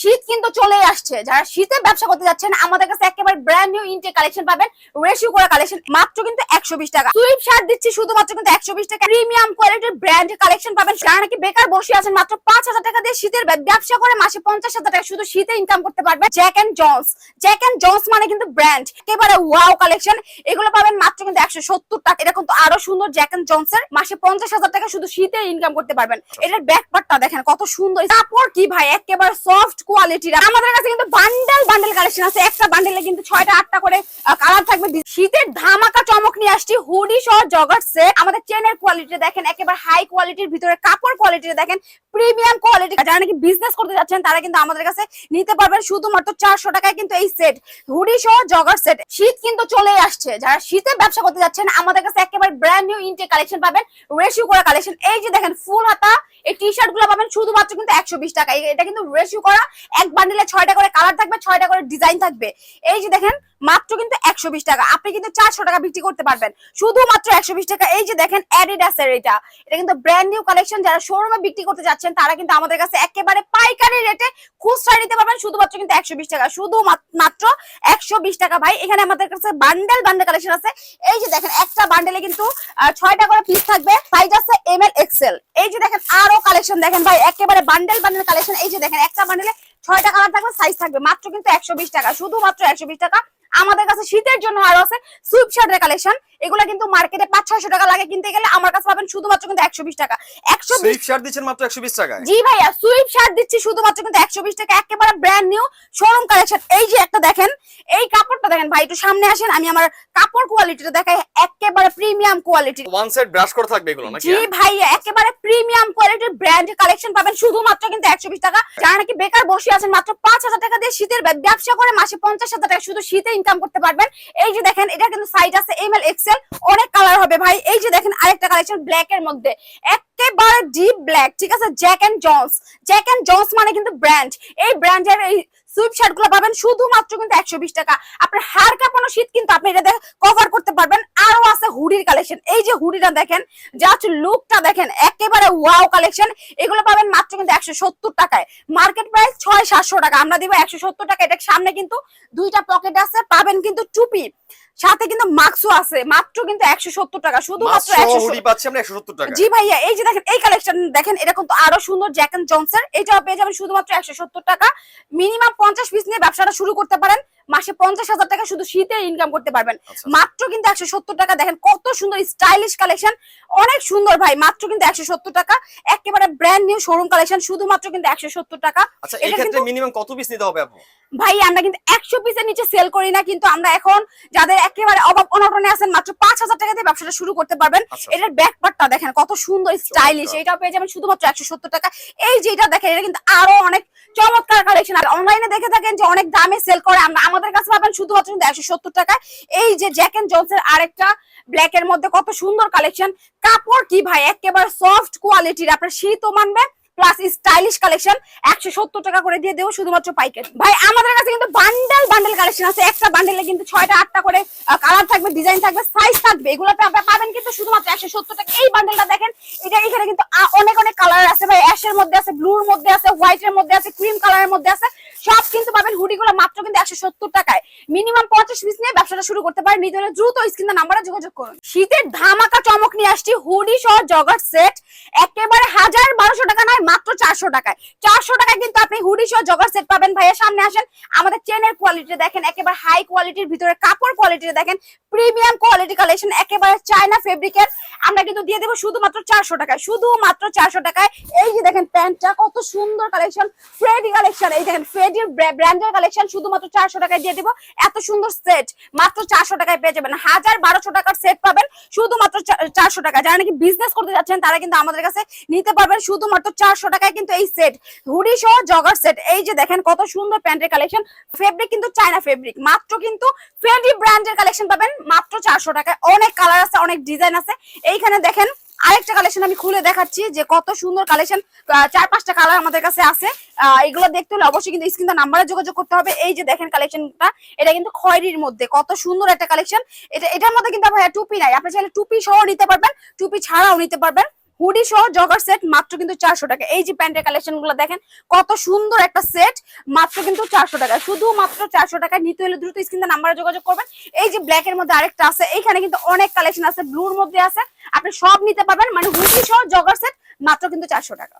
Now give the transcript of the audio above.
শীত কিন্তু চলেই আসছে। যারা শীতে ব্যবসা করতে যাচ্ছেন, আমাদের কাছে একেবারে ব্র্যান্ড নিউ ইনটেক কালেকশন পাবেন। রেশিও করা কালেকশন মাত্র কিন্তু একশো বিশ টাকা। সুইপ শার্ট দিচ্ছি, শুধুমাত্র কিন্তু একশো বিশ টাকা। প্রিমিয়াম কোয়ালিটির ব্র্যান্ড কালেকশন পাবেন। যারা নাকি বেকার বসে আছেন, মাত্র পাঁচ হাজার টাকা দিয়ে শীতের ব্যবসা করে মাসে পঞ্চাশ হাজার টাকা শুধু শীতে ইনকাম করতে পারবেন। Jack and Jones Jack and Jones মানে কিন্তু ব্র্যান্ড একেবারে ওয়াও কালেকশন এগুলো পাবেন মাত্র কিন্তু একশো সত্তর টাকা। এটা কিন্তু আরও সুন্দর জ্যাক এন্ড জন্সের মাসে পঞ্চাশ হাজার টাকা শুধু শীতে ইনকাম করতে পারবেন। এটার ব্যাকপার্টটা দেখেন কত সুন্দর। কাপড় কি ভাই? একেবারে সফট কোয়ালিটির আমাদের কাছে কিন্তু বান্ডেল বান্ডেল কালেকশন আছে। একটা বান্ডেলে কিন্তু ছয়টা, আটটা করে কালার থাকবে। শীতের ধামাকা চমক নিয়ে আসছি হুডি সহ জগার সেট আমাদের চেনের কোয়ালিটি দেখেন, একেবারে হাই কোয়ালিটির ভিতরে কাপড় কোয়ালিটি দেখেন প্রিমিয়াম কোয়ালিটি যারা নাকি বিজনেস করতে যাচ্ছেন, তারা কিন্তু আমাদের কাছে নিতে পারবেন শুধুমাত্র চারশো টাকায় কিন্তু এই সেট হুডি সহ জগার সেট শীত কিন্তু চলেই আসছে। যারা শীতে ব্যবসা করতে যাচ্ছেন, আমাদের কাছে একেবারে ব্র্যান্ড নিউ ইনটেক কালেকশন পাবেন। রেশিও করা কালেকশন এই যে দেখেন, ফুল হাতা, এই টি শার্টগুলো পাবেন শুধুমাত্র কিন্তু একশো বিশ টাকা এটা কিন্তু রেশিও করা এক বান্ডিলে ছয়টা করে কালার থাকবে, ছয়টা করে ডিজাইন থাকবে। এই যে দেখেন, মাত্র কিন্তু একশো বিশ টাকা। আপনি কিন্তু চারশো টাকা বিক্রি করতে পারবেন। শুধুমাত্র একশো বিশ টাকা। এই যে দেখেন অ্যাডিডাসের এটা। এটা কিন্তু ব্র্যান্ড নিউ কালেকশন যারা শোরুমে বিক্রি করতে যাচ্ছেন, তারা কিন্তু আমাদের কাছে একেবারে পাইকারি রেটে খুচরা নিতে পারবেন। শুধুমাত্র কিন্তু একশো বিশ টাকা। শুধু মাত্র একশো বিশ টাকা। ভাই, এখানে আমাদের কাছে বান্ডেল বান্ডেল কালেকশন আছে। এই যে দেখেন, একটা বান্ডেলে কিন্তু ছয়টা করে পিস থাকবে। সাইজ আছে এম এল এক্সেল এই যে দেখেন, আরও কালেকশন দেখেন ভাই, একেবারে বান্ডেল বান্ডেল কালেকশন এই যে দেখেন, একটা বান্ডেলে ছয়টা কালার থাকবে সাইজ থাকবে মাত্র কিন্তু একশো বিশ টাকা। শুধুমাত্র একশো বিশ টাকা। আমাদের কাছে শীতের জন্য আরও আছে সুইপ শার্টের কালেকশন এগুলো কিন্তু মার্কেটে পাঁচ ছয়শো টাকা লাগে কিনতে গেলে। আমার কাছে পাবেন শুধুমাত্র কিন্তু একশো বিশ টাকা। একশো সুইফট শার্ট দিচ্ছেন মাত্র একশো বিশ টাকা জি ভাইয়া সুইপ শার্ট দিচ্ছি শুধুমাত্র কিন্তু একশো বিশ টাকা। একেবারে ব্র্যান্ড নিউ শোরুম কালেকশন এই যে একটা দেখেন এই কাপড়টা দেখেন ভাই একটু সামনে আসেন আমি আমার কাপড় কোয়ালিটিটা দেখাই একেবারে premium quality one side brush করা থাকবে এগুলো নাকি জি ভাইয়া একেবারে প্রিমিয়াম কোয়ালিটির ব্র্যান্ড কালেকশন পাবেন শুধুমাত্র কিন্তু একশো বিশ টাকা। যারা নাকি বেকার বসে আছেন মাত্র পাঁচ হাজার টাকা দিয়ে শীতের ব্যবসা করে মাসে পঞ্চাশ হাজার টাকা শুধু শীতে ইনকাম করতে পারবেন। এই যে দেখেন এটা কিন্তু সাইজ আছে এম এল এক্সেল অনেক কালার হবে ভাই। এই যে দেখেন আরেকটা কালেকশন ব্ল্যাক এর মধ্যে। একেবারে ডিপ ব্ল্যাক ঠিক আছে? Jack and Jones Jack and Jones মানে কিন্তু ব্র্যান্ড এই ব্র্যান্ডের এই সুইপ শার্টগুলো পাবেন শুধুমাত্র কিন্তু একশো বিশ টাকা। আপনার হার কাঁপানো শীত কিন্তু আপনি এটা কভার করতে পারবেন। আরও আছে হুডির কালেকশন এই যে হুডিটা দেখেন জাস্ট লুকটা দেখেন, একেবারে ওয়াও কালেকশন এগুলো পাবেন মাত্র কিন্তু একশো সত্তর টাকায়। মার্কেট প্রাইস ছয় সাতশো টাকা। আমরা দিব একশো সত্তর টাকা। এটা সামনে কিন্তু দুইটা পকেট আছে। পাবেন কিন্তু টুপি। সাথে কিন্তু মাস্কও আছে মাত্র কিন্তু একশো সত্তর টাকা শুধুমাত্র মাত্র একশো টাকা জি ভাইয়া এই যে দেখেন এই কালেকশন দেখেন এরকম তো আরও সুন্দর জ্যাকেন জনসন এটা পেয়ে যাবেন শুধুমাত্র একশো সত্তর টাকা। মিনিমাম পঞ্চাশ পিস নিয়ে ব্যবসাটা শুরু করতে পারেন। মাসে পঞ্চাশ হাজার টাকা শুধু শীতে ইনকাম করতে পারবেন। আচ্ছা। মাত্র কিন্তু একশো সত্তর টাকা। দেখেন কত সুন্দর স্টাইলিশ কালেকশন অনেক সুন্দর ভাই মাত্র কিন্তু একশো সত্তর টাকা। একেবারে ব্র্যান্ড নিউ শোরুম কালেকশন শুধুমাত্র কিন্তু একশো সত্তর টাকা। আচ্ছা মিনিমাম কত পিস নিতে হবে ভাই আমরা কিন্তু একশো পিসের নিচে সেল করি না কিন্তু আমরা এখন যাদের একেবারে অভাব অনটনে আছেন মাত্র পাঁচ হাজার টাকা দিয়ে ব্যবসাটা শুরু করতে পারবেন। আচ্ছা। এটার ব্যাকপার্টটা দেখেন কত সুন্দর স্টাইলিশ এটা পেয়ে যাবেন শুধুমাত্র একশো সত্তর টাকা। এই যে এটা দেখেন এটা কিন্তু আরও অনেক চমৎকার কালেকশন আর অনলাইনে দেখে থাকেন যে অনেক দামে সেল করে। আমরা আমাদের কাছে পাবেন শুধুমাত্র কিন্তু একশো সত্তর টাকায়। এই যে জ্যাক এন্ড এর আরেকটা ব্ল্যাক এর মধ্যে কত সুন্দর কালেকশন কাপড় কি ভাই? একেবারে সফট কোয়ালিটির আপনার শীতও মানবে প্লাস স্টাইলিশ কালেকশন একশো সত্তর টাকা করে দিয়ে দেবো শুধুমাত্র পাইকারি। ভাই, আমাদের কাছে কিন্তু বান্ডেল বান্ডেল কালেকশন আছে। একটা বান্ডেলে কিন্তু ছয়টা, আটটা করে কালার থাকবে ডিজাইন থাকবে সাইজ থাকবে, এগুলোতে আপনি পাবেন কিন্তু শুধুমাত্র একশো সত্তর টাকা। এই বান্ডেলটা দেখেন, এটা এখানে কিন্তু অনেক অনেক কালার আছে ভাই। অ্যাশের মধ্যে আছে ব্লুর মধ্যে আছে হোয়াইটের মধ্যে আছে ক্রিম কালারের মধ্যে আছে। সব কিন্তু পাবেন হুডিগুলো মাত্র কিন্তু একশো সত্তর টাকায়। মিনিমাম পঞ্চাশ পিস নিয়ে ব্যবসাটা শুরু করতে পারেন। নিজের দ্রুত স্ক্রিন নাম্বারে যোগাযোগ করুন। শীতের ধামাকা চমক নিয়ে আসছি হুডি সহ জগার সেট একেবারে হাজার বারোশো টাকা নয়, মাত্র চারশো টাকায়। চারশো টাকায় কিন্তু আপনি হুডি সহ জগার সেট পাবেন। ভাইয়া, সামনে আসেন। আমাদের চেনের কোয়ালিটি দেখেন, একেবারে হাই কোয়ালিটির ভিতরে কাপড় কোয়ালিটি দেখেন। প্রিমিয়াম কোয়ালিটি কালেকশন একেবারে চায়না ফেব্রিকের আমরা কিন্তু দিয়ে দেবো শুধুমাত্র চারশো টাকায়। শুধুমাত্র চারশো টাকায়। এই যে দেখেন প্যান্টটা, কত সুন্দর কালেকশন ফ্রেডি কালেকশন এই দেখেন ফ্রেডির ব্র্যান্ডের কালেকশন শুধুমাত্র চারশো টাকায় দিয়ে দেবো। এত সুন্দর সেট মাত্র চারশো টাকায় পেয়ে যাবেন। হাজার বারোশো টাকার সেট পাবেন। শুধুমাত্র চারশো টাকা যারা নাকি বিজনেস করতে যাচ্ছেন, তারা কিন্তু আমাদের কাছে নিতে পারবেন শুধুমাত্র চারশো টাকায় কিন্তু এই সেট হুডি সহ জগার সেট এই যে দেখেন কত সুন্দর প্যান্টের কালেকশন ফেব্রিক কিন্তু চায়না ফেব্রিক মাত্র কিন্তু ফেডি ব্র্যান্ডের কালেকশন পাবেন মাত্র চারশো টাকায়। অনেক কালার আছে, অনেক ডিজাইন আছে। এইখানে দেখেন আরেকটা কালেকশন আমি খুলে দেখাচ্ছি যে কত সুন্দর কালেকশন চার পাঁচটা কালার আমাদের কাছে আছে। এগুলো দেখতে হলে অবশ্যই কিন্তু স্ক্রিন নাম্বারে যোগাযোগ করতে হবে। এই যে দেখেন কালেকশনটা এটা কিন্তু খয়রির মধ্যে। কত সুন্দর একটা কালেকশন এটা, এটার মধ্যে কিন্তু ভাইয়া টুপি নাই। আপনি চাইলে টুপি সহ নিতে পারবেন, টুপি ছাড়াও নিতে পারবেন। হুডি সহ জগার সেট মাত্র কিন্তু চারশো টাকা। এই যে প্যান্টের কালেকশনগুলো দেখেন, কত সুন্দর একটা সেট মাত্র কিন্তু চারশো টাকা। শুধু মাত্র চারশো টাকা নিতে হলে দ্রুত স্ক্রিনে নাম্বারে যোগাযোগ করবেন। এই যে ব্ল্যাক এর মধ্যে আরেকটা আছে, এইখানে কিন্তু অনেক কালেকশন আছে ব্লুর মধ্যে আছে। আপনি সব নিতে পারবেন মানে হুডি সহ জগার সেট মাত্র কিন্তু চারশো টাকা।